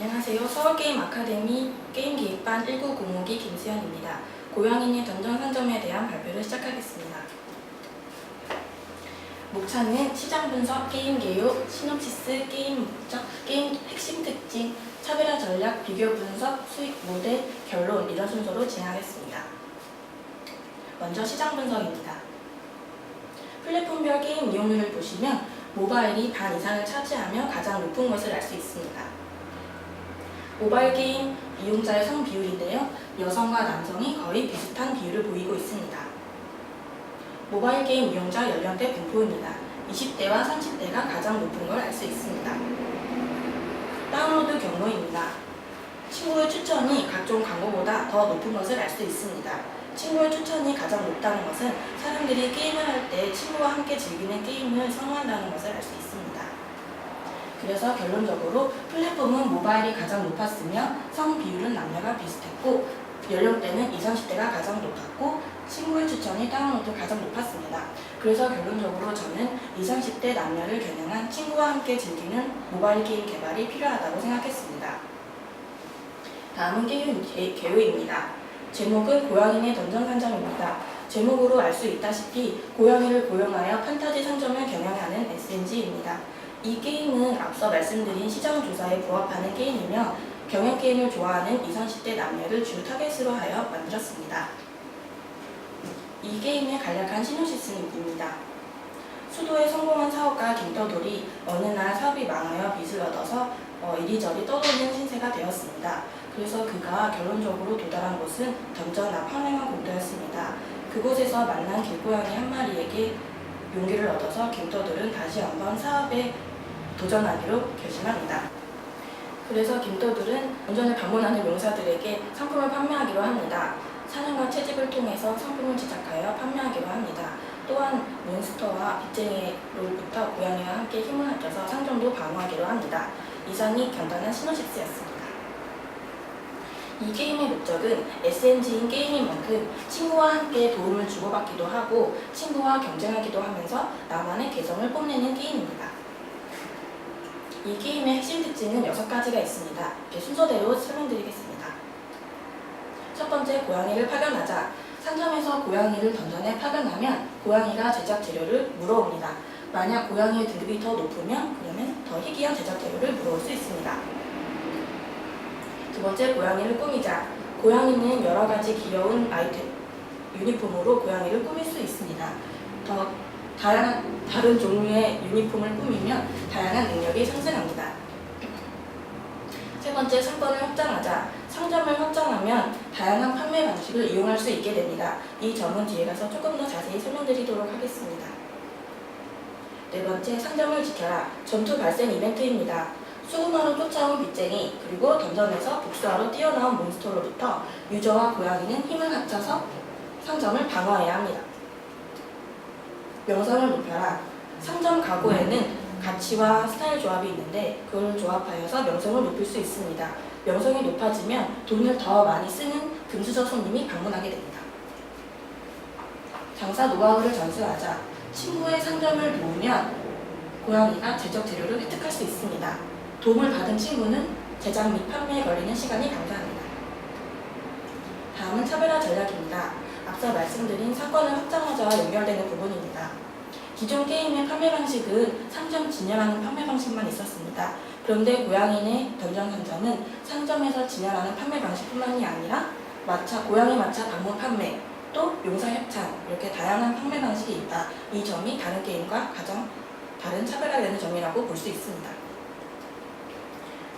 안녕하세요. 서울게임 아카데미 게임기획반 1905기 김수현입니다. 고양이의 던전 상점에 대한 발표를 시작하겠습니다. 목차는 시장 분석, 게임 개요, 시놉시스, 게임 목적, 게임 핵심 특징, 차별화 전략, 비교 분석, 수익 모델, 결론 이런 순서로 진행하겠습니다. 먼저 시장 분석입니다. 플랫폼별 게임 이용률을 보시면 모바일이 반 이상을 차지하며 가장 높은 것을 알 수 있습니다. 모바일 게임 이용자의 성 비율인데요. 여성과 남성이 거의 비슷한 비율을 보이고 있습니다. 모바일 게임 이용자 연령대 분포입니다. 20대와 30대가 가장 높은 걸 알 수 있습니다. 다운로드 경로입니다. 친구의 추천이 각종 광고보다 더 높은 것을 알 수 있습니다. 친구의 추천이 가장 높다는 것은 사람들이 게임을 할 때 친구와 함께 즐기는 게임을 선호한다는 것을 알 수 있습니다. 그래서 결론적으로 플랫폼은 모바일이 가장 높았으며 성 비율은 남녀가 비슷했고 연령대는 20, 30대가 가장 높았고 친구의 추천이 다운로드 가장 높았습니다. 그래서 결론적으로 저는 20, 30대 남녀를 겨냥한 친구와 함께 즐기는 모바일 게임 개발이 필요하다고 생각했습니다. 다음은 게임 개- 개요입니다. 제목은 고양이의 던전 상점입니다. 제목으로 알 수 있다시피 고양이를 고용하여 판타지 상점을 겨냥하는 SNG입니다. 이 게임은 앞서 말씀드린 시장 조사에 부합하는 게임이며 경영 게임을 좋아하는 20, 30대 남녀를 주 타겟으로 하여 만들었습니다. 이 게임의 간략한 시놉시스입니다. 수도에 성공한 사업가 김떠돌이 어느 날 사업이 망하여 빚을 얻어서 어, 이리저리 떠도는 신세가 되었습니다. 그래서 그가 결론적으로 도달한 곳은 던전 앞 황량한 공터였습니다. 그곳에서 만난 길고양이 한 마리에게 용기를 얻어서 김떠돌은 다시 한번 사업에 도전하기로 결심합니다. 그래서 김떠돌은 던전을 방문하는 용사들에게 상품을 판매하기로 합니다. 사냥과 채집을 통해서 상품을 제작하여 판매하기로 합니다. 또한 몬스터와 빚쟁이로부터 고양이와 함께 힘을 합쳐서 상점도 방어하기로 합니다. 이상이 간단한 시노식스였습니다. 이 게임의 목적은 SNG인 게임인 만큼 친구와 함께 도움을 주고받기도 하고 친구와 경쟁하기도 하면서 나만의 개성을 뽐내는 게임입니다. 이 게임의 핵심 특징은 6가지가 있습니다. 이렇게 순서대로 설명드리겠습니다. 첫 번째, 고양이를 파견하자. 상점에서 고양이를 던전에 파견하면 고양이가 제작 재료를 물어옵니다. 만약 고양이의 등급이 더 높으면 그러면 더 희귀한 제작 재료를 물어올 수 있습니다. 두 번째, 고양이를 꾸미자. 고양이는 여러 가지 귀여운 아이템, 유니폼으로 고양이를 꾸밀 수 있습니다. 더 다양한 다른 종류의 유니폼을 꾸미면 다양한 능력이 상승합니다. 세 번째, 상권을 확장하자. 상점을 확장하면 다양한 판매 방식을 이용할 수 있게 됩니다. 이 점은 뒤에 가서 조금 더 자세히 설명드리도록 하겠습니다. 네 번째, 상점을 지켜라. 전투 발생 이벤트입니다. 수금하러 쫓아온 빚쟁이, 그리고 던전에서 복수하러 뛰어나온 몬스터로부터 유저와 고양이는 힘을 합쳐서 상점을 방어해야 합니다. 명성을 높여라. 상점 가구에는 가치와 스타일 조합이 있는데 그걸 조합하여서 명성을 높일 수 있습니다. 명성이 높아지면 돈을 더 많이 쓰는 금수저 손님이 방문하게 됩니다. 장사 노하우를 전수하자. 친구의 상점을 도우면 고양이가 제작 재료를 획득할 수 있습니다. 도움을 받은 친구는 제작 및 판매에 걸리는 시간이 감소합니다. 다음은 차별화 전략입니다. 앞서 말씀드린 사건을 확장하자와 연결되는 부분입니다. 기존 게임의 판매 방식은 상점 진열하는 판매 방식만 있었습니다. 그런데 고양이네 던전 상점은 상점에서 진열하는 판매 방식뿐만이 아니라 마차, 고양이 마차 방문 판매, 또 용사 협찬 이렇게 다양한 판매 방식이 있다. 이 점이 다른 게임과 가장 다른 차별화되는 점이라고 볼 수 있습니다.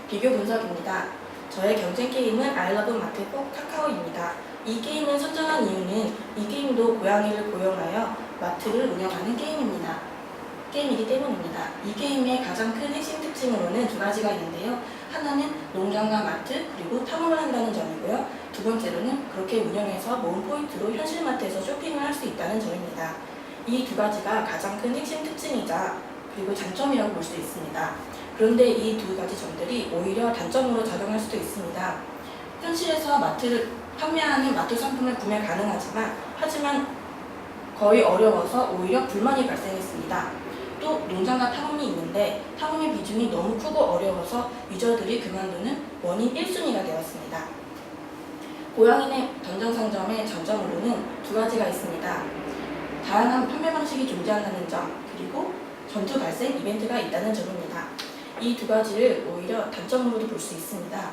비교 분석입니다. 저의 경쟁 게임은 아이러브 마트포 카카오입니다. 이 게임을 선정한 이유는 이 게임도 고양이를 고용하여 마트를 운영하는 게임입니다. 게임이기 때문입니다. 이 게임의 가장 큰 핵심 특징으로는 두 가지가 있는데요. 하나는 농장과 마트 그리고 탐험을 한다는 점이고요. 두 번째로는 그렇게 운영해서 모은 포인트로 현실 마트에서 쇼핑을 할 수 있다는 점입니다. 이 두 가지가 가장 큰 핵심 특징이자 그리고 장점이라고 볼 수 있습니다. 그런데 이 두 가지 점들이 오히려 단점으로 작용할 수도 있습니다. 현실에서 마트를 판매하는 마트 상품을 구매 가능하지만 하지만 거의 어려워서 오히려 불만이 발생했습니다. 또 농장과 탐험이 있는데 탐험의 비중이 너무 크고 어려워서 유저들이 그만두는 원인 1순위가 되었습니다. 고양이네 던전 상점의 장점으로는 두 가지가 있습니다. 다양한 판매 방식이 존재한다는 점, 그리고 전투 발생 이벤트가 있다는 점입니다. 이 두 가지를 오히려 단점으로도 볼 수 있습니다.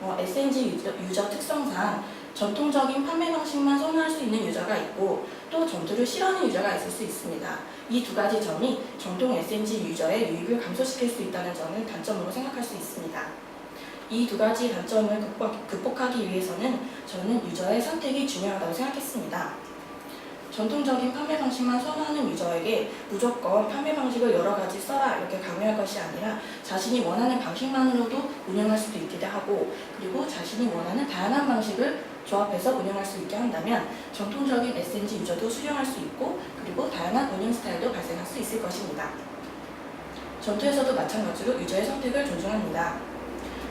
어, SNG 유저, 유저 특성상 전통적인 판매 방식만 선호할 수 있는 유저가 있고 또 전투를 싫어하는 유저가 있을 수 있습니다. 이 두 가지 점이 정통 SNG 유저의 유입을 감소시킬 수 있다는 점을 단점으로 생각할 수 있습니다. 이 두 가지 단점을 극복, 극복하기 위해서는 저는 유저의 선택이 중요하다고 생각했습니다. 전통적인 판매 방식만 선호하는 유저에게 무조건 판매 방식을 여러 가지 써라 이렇게 강요할 것이 아니라 자신이 원하는 방식만으로도 운영할 수도 있기도 하고 그리고 자신이 원하는 다양한 방식을 조합해서 운영할 수 있게 한다면 전통적인 SNG 유저도 수용할 수 있고 그리고 다양한 운영 스타일도 발생할 수 있을 것입니다. 전투에서도 마찬가지로 유저의 선택을 존중합니다.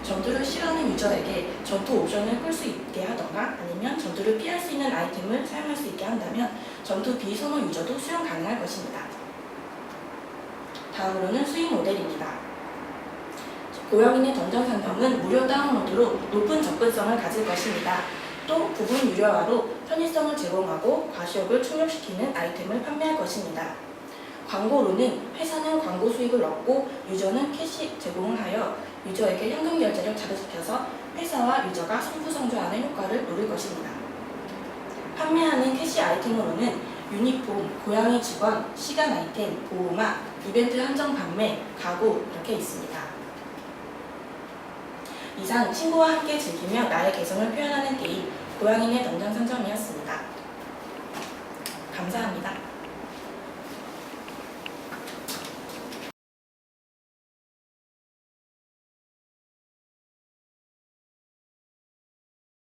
전투를 싫어하는 유저에게 전투 옵션을 끌 수 있게 하거나 아니면 전투를 피할 수 있는 아이템을 사용할 수 있게 한다면 전투 비선호 유저도 수용 가능할 것입니다. 다음으로는 수익 모델입니다. 고양이의 던전 상점은 무료 다운로드로 높은 접근성을 가질 것입니다. 또 부분 유료화로 편의성을 제공하고 과시욕을 충족시키는 아이템을 판매할 것입니다. 광고로는 회사는 광고 수익을 얻고 유저는 캐시 제공을 하여 유저에게 현금 결제를 자극시켜서 회사와 유저가 성부성조하는 효과를 노릴 것입니다. 판매하는 캐시 아이템으로는 유니폼, 고양이 직원, 시간 아이템, 보호막, 이벤트 한정 판매, 가구 이렇게 있습니다. 이상 친구와 함께 즐기며 나의 개성을 표현하는 게임 고양이의 던전 상점이었습니다. 감사합니다.